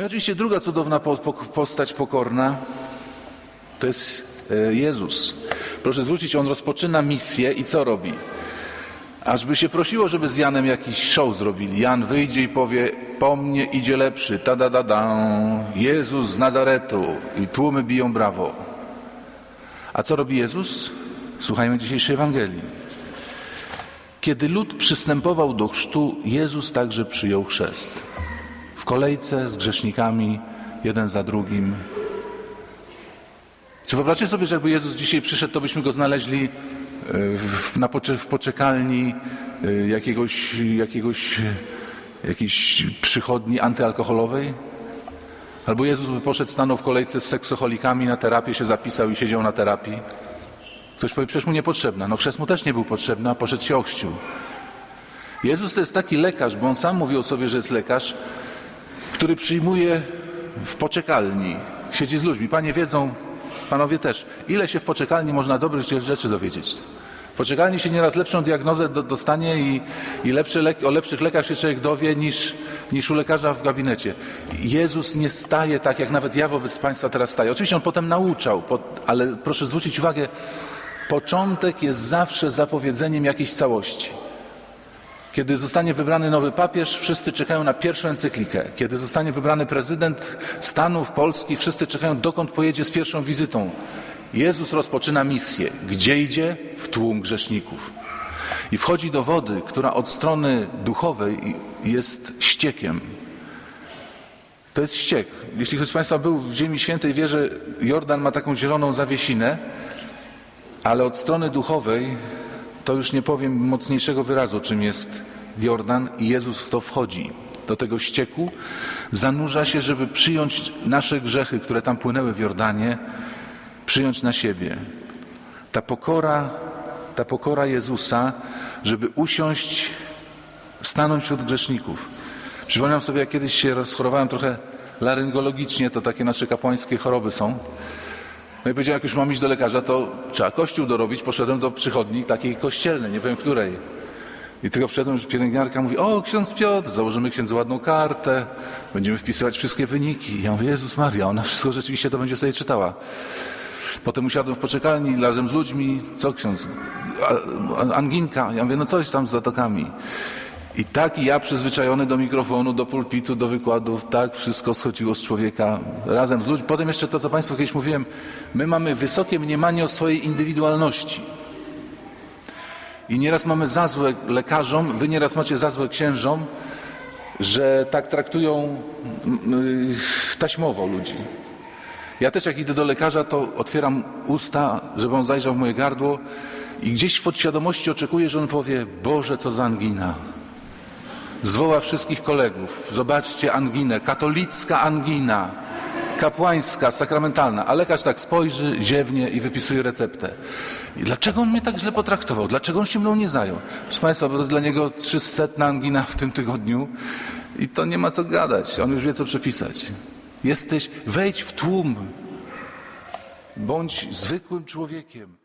No i oczywiście druga cudowna po, po, postać pokorna to jest e, Jezus. Proszę zwrócić, on rozpoczyna misję i co robi? Ażby się prosiło, żeby z Janem jakiś show zrobili. Jan wyjdzie i powie, po mnie idzie lepszy, ta da da da, Jezus z Nazaretu i tłumy biją brawo. A co robi Jezus? Słuchajmy dzisiejszej Ewangelii. Kiedy lud przystępował do chrztu, Jezus także przyjął chrzest. W kolejce z grzesznikami, jeden za drugim. Czy wyobraźcie sobie, że jakby Jezus dzisiaj przyszedł, to byśmy go znaleźli e, w, na w poczekalni e, jakiegoś, jakiegoś, e, jakiejś przychodni antyalkoholowej? Albo Jezus by poszedł, stanął w kolejce z seksoholikami na terapię, się zapisał i siedział na terapii? Ktoś powie, przecież mu niepotrzebna. No chrzest mu też nie był potrzebny, a poszedł się ochrzcił. Jezus to jest taki lekarz, bo on sam mówi o sobie, że jest lekarz, który przyjmuje w poczekalni, siedzi z ludźmi. Panie wiedzą, panowie też, ile się w poczekalni można dobrych rzeczy dowiedzieć. W poczekalni się nieraz lepszą diagnozę do, dostanie i, i lepsze leki, o lepszych lekach się człowiek dowie niż, niż u lekarza w gabinecie. Jezus nie staje tak, jak nawet ja wobec Państwa teraz staję. Oczywiście on potem nauczał, po, ale proszę zwrócić uwagę, początek jest zawsze zapowiedzeniem jakiejś całości. Kiedy zostanie wybrany nowy papież, wszyscy czekają na pierwszą encyklikę. Kiedy zostanie wybrany prezydent Stanów Polski, wszyscy czekają, dokąd pojedzie z pierwszą wizytą. Jezus rozpoczyna misję. Gdzie idzie? W tłum grzeszników. I wchodzi do wody, która od strony duchowej jest ściekiem. To jest ściek. Jeśli ktoś z Państwa był w Ziemi Świętej, wie, że Jordan ma taką zieloną zawiesinę, ale od strony duchowej to już nie powiem mocniejszego wyrazu, czym jest Jordan i Jezus w to wchodzi. Do tego ścieku zanurza się, żeby przyjąć nasze grzechy, które tam płynęły w Jordanie, przyjąć na siebie. Ta pokora, ta pokora Jezusa, żeby usiąść, stanąć wśród grzeszników. Przypomniałem sobie, jak kiedyś się rozchorowałem trochę laryngologicznie, to takie nasze kapłańskie choroby są. No i powiedziałem, jak już mam iść do lekarza, to trzeba kościół dorobić. Poszedłem do przychodni takiej kościelnej, nie wiem której. I tylko przyszedłem, że pielęgniarka mówi, o ksiądz Piotr, założymy księdzu ładną kartę, będziemy wpisywać wszystkie wyniki. I ja mówię, Jezus Maria, ona wszystko rzeczywiście to będzie sobie czytała. Potem usiadłem w poczekalni razem z ludźmi, co ksiądz, anginka. Ja mówię, no coś tam z zatokami. I tak i ja przyzwyczajony do mikrofonu, do pulpitu, do wykładów, tak wszystko schodziło z człowieka razem z ludźmi. Potem jeszcze to, co Państwu kiedyś mówiłem, my mamy wysokie mniemanie o swojej indywidualności. I nieraz mamy za złe lekarzom, wy nieraz macie za złe księżom, że tak traktują y, taśmowo ludzi. Ja też jak idę do lekarza, to otwieram usta, żeby on zajrzał w moje gardło i gdzieś w podświadomości oczekuję, że on powie, Boże, co za angina. Zwoła wszystkich kolegów. Zobaczcie anginę, katolicka angina, kapłańska, sakramentalna. A lekarz tak spojrzy, ziewnie i wypisuje receptę. I dlaczego on mnie tak źle potraktował? Dlaczego on się mną nie zajął? Proszę Państwa, bo to dla niego 300 angina w tym tygodniu i to nie ma co gadać. On już wie, co przepisać. Jesteś, wejdź w tłum. Bądź zwykłym człowiekiem.